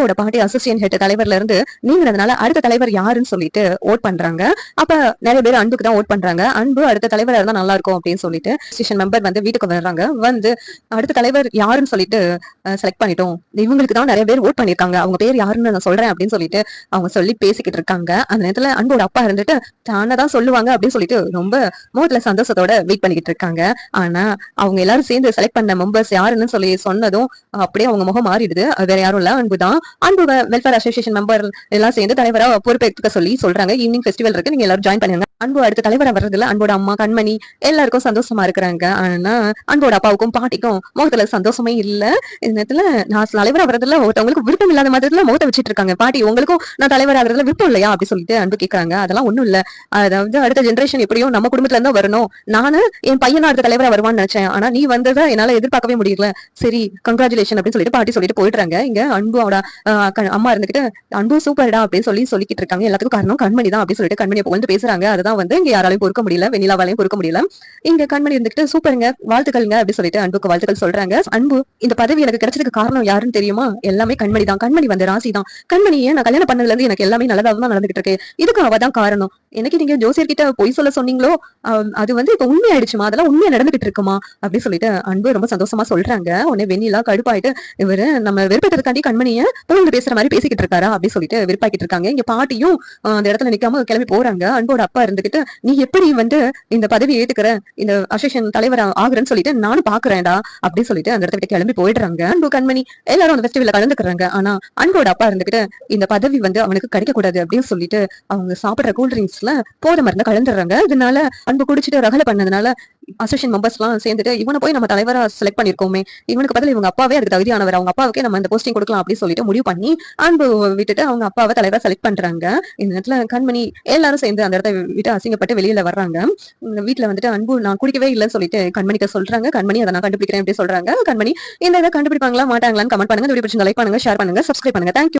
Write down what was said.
அன்போட பாட்டி associate head தலைவர்ல இருந்து நீங்கிறதுனால அடுத்த தலைவர் யாருன்னு சொல்லிட்டு ஓட் பண்றாங்க. அப்ப நிறைய பேர் அன்புக்கு தான் ஓட் பண்றாங்க. அன்பு அடுத்த தலைவர் இருந்தா நல்லா இருக்கும் அப்படின்னு சொல்லிட்டு ஸ்டேஷன் மெம்பர் வந்து வீட்டுக்கு வர்றாங்க. வந்து அடுத்த தலைவர் யாருன்னு சொல்லிட்டு செலக்ட் பண்ணிட்டோம். இவங்களுக்கு தான் நிறைய பேர் ஓட் பண்ணிருக்காங்க. அவங்க பேர் யாருன்னு நான் சொல்றேன் அப்படின்னு சொல்லிட்டு அவங்க சொல்லி பேசிக்கிட்டு இருக்காங்க. அந்த நேரத்துல அன்போட அப்பா இருந்துட்டு தானே தான் சொல்லுவாங்க அப்படின்னு சொல்லிட்டு ரொம்ப முகத்துல சந்தோஷத்தோட வெயிட் பண்ணிக்கிட்டு இருக்காங்க. ஆனா அவங்க எல்லாரும் சேர்ந்து செலக்ட் பண்ண மெம்பர்ஸ் யாருன்னு சொல்லி சொன்னதும் அப்படியே அவங்க முகம் மாறிடுது. வேற யாரும் இல்ல. அன்பு தான் அன்பு வெல்ஃபேர் அசோசியேஷன் மெம்பர் எல்லாம் சேர்ந்து தலைவரா பொறுப்பேற்றுக்க சொல்லி சொல்றாங்க. ஈவினிங் ஃபெஸ்டிவல் இருக்கு. நீங்க எல்லாரும் ஜாயின் பண்ணுங்க அன்பு அடுத்த தலைவராக வர்றதுல அன்போட அம்மா கண்மணி எல்லாருக்கும் சந்தோஷமா இருக்கிறாங்க. ஆனா அன்போட அப்பாவுக்கும் பாட்டிக்கும் முகத்துல சந்தோஷமே இல்ல. இந்த நேரத்துல நான் தலைவரா வர்றதுல ஒருத்தவங்களுக்கு விருப்பம் இல்லாத மாதிரி முகத்தை வச்சுட்டு இருக்காங்க. பாட்டி உங்களுக்கும் நான் தலைவராக வர்றதுல விருப்பம் இல்லையா? அப்படி சொல்லிட்டு அன்பு கேட்கறாங்க அதெல்லாம் ஒண்ணும் இல்ல. அதாவது அடுத்த ஜென்ரேஷன் எப்படியும் நம்ம குடும்பத்துல இருந்தா வரணும். நானு என் பையனா அடுத்த தலைவரா வருவான்னு நினைச்சேன். ஆனா நீ வந்ததை என்னால எதிர்பார்க்கவே முடியல. சரி கங்க்ராச்சுலேஷன் அப்படின்னு சொல்லிட்டு பாட்டி சொல்லிட்டு போயிடுறாங்க. இங்க அன்போட அவட அம்மா இருந்துகிட்டு அன்பு சூப்பர்டா அப்படின்னு சொல்லி சொல்லிக்கிட்டு இருக்காங்க. எல்லாத்துக்கும் காரணம் கண்மணி தான் அப்படின்னு சொல்லிட்டு கண்மணி புகழ்ந்து பேசுறாங்க. அதுதான் வந்து இங்க யாராலையும் பொறுக்க முடியல வெண்ணிலாவாலையும் பொறுக்க முடியல. இங்க கண்மணி இருந்துகிட்டு சூப்பருங்க வாழ்த்துக்கள்ங்க அப்படின்னு சொல்லிட்டு அன்புக்கு வாழ்த்துக்கள் சொல்றாங்க. அன்பு இந்த பதவி எனக்கு கிடைச்சதுக்கு காரணம் யாருன்னு தெரியுமா? எல்லாமே கண்மணி தான். கண்மணி வந்து ராசி தான். கண்மணியை நான் கல்யாணம் பண்ணதுல இருந்து எனக்கு எல்லாமே நல்லதா தான் நடந்துகிட்டு இருக்கு. இதுக்கு அவ தான் காரணம். எனக்கு நீங்க ஜோசியர் கிட்ட பொய் சொல்ல சொன்னீங்களோ அது வந்து இப்ப உண்மையாயிடுச்சுமா அதெல்லாம் உண்மையா நடந்துகிட்டு இருக்குமா? அப்படின்னு சொல்லிட்டு அன்பு ரொம்ப சந்தோஷமா சொல்றாங்க. உடனே வெண்ணிலா கடுப்பாயிட்டு இவரு நம்ம வெறுப்பதற்காண்டி கண்மணியை புகழ்ந்து பேசுற மாதிரி பேசிக்கிட்டு இருக்காரா அப்படின்னு சொல்லிட்டு விருப்பாக்கிட்டு இருக்காங்க. இங்க பாட்டியும் அந்த இடத்துல நிக்காம கிளம்பி போறாங்க. அன்போட அப்பா இருந்துகிட்டு நீ எப்படி வந்து இந்த பதவி ஏத்துக்கிற? இந்த அசோசியேஷன் தலைவர் ஆகுறேன்னு சொல்லிட்டு நானும் பாக்குறேன்டா அப்படின்னு சொல்லிட்டு அந்த இடத்த கிளம்பி போயிடுறாங்க. அன்பு கண்மணி எல்லாரும் அந்த ஃபெஸ்டிவல்ல கலந்துக்கிறாங்க. ஆனா அன்போட அப்பா இருந்துகிட்டு இந்த பதவி வந்து அவனுக்கு கிடைக்க கூடாது அப்படின்னு சொல்லிட்டு அவங்க சாப்பிடுற கூல் ட்ரிங்க்ஸ்ல போத மருந்து கலந்துடுறாங்க. இதனால அன்பு குடிச்சிட்டு ரகலை பண்ணதுனால அசோசியேஷன் மெம்பர்ஸ் எல்லாம் சேர்ந்துட்டு இவனை போய் நம்ம தலைவரா செலக்ட் பண்ணிருக்கோமே. இவனுக்கு பதில் இவங்க அப்பாவே அதுக்கு தகுதியானவர். அவங்க அப்பாவுக்கே நம்ம இந்த போஸ்டிங் கொடுக்கலாம் அப்படின்னு சொல்லிட்டு முடிவு பண்ணி அன்பு விட்டுட்டு அவங்க அப்பாவை தலைவரா செலக்ட் பண்றாங்க. இந்த நேரத்துல கண்மணி எல்லாரும் சேர்ந்து அந்த இடத்த விட்டு அசிங்கப்பட்டு வெளியில வர்றாங்க. வீட்டுல வந்துட்டு அன்பு நான் குடிக்கவே இல்லைன்னு சொல்லிட்டு கண்மணிக்கு சொல்றாங்க. கண்மணி அதை நான் கண்டுபிடிக்கிறேன் அப்படி சொல்றாங்க. கண்மணி இந்த இதை கண்டுபிடிப்பாங்களா? மாட்டாங்களான்னு கமெண்ட் பண்ணுங்க. வீடியோ பிடிச்சி லைக் பண்ணுங்க ஷேர் பண்ணுங்க சப்ஸ்கிரைப் பண்ணுங்க. Thank you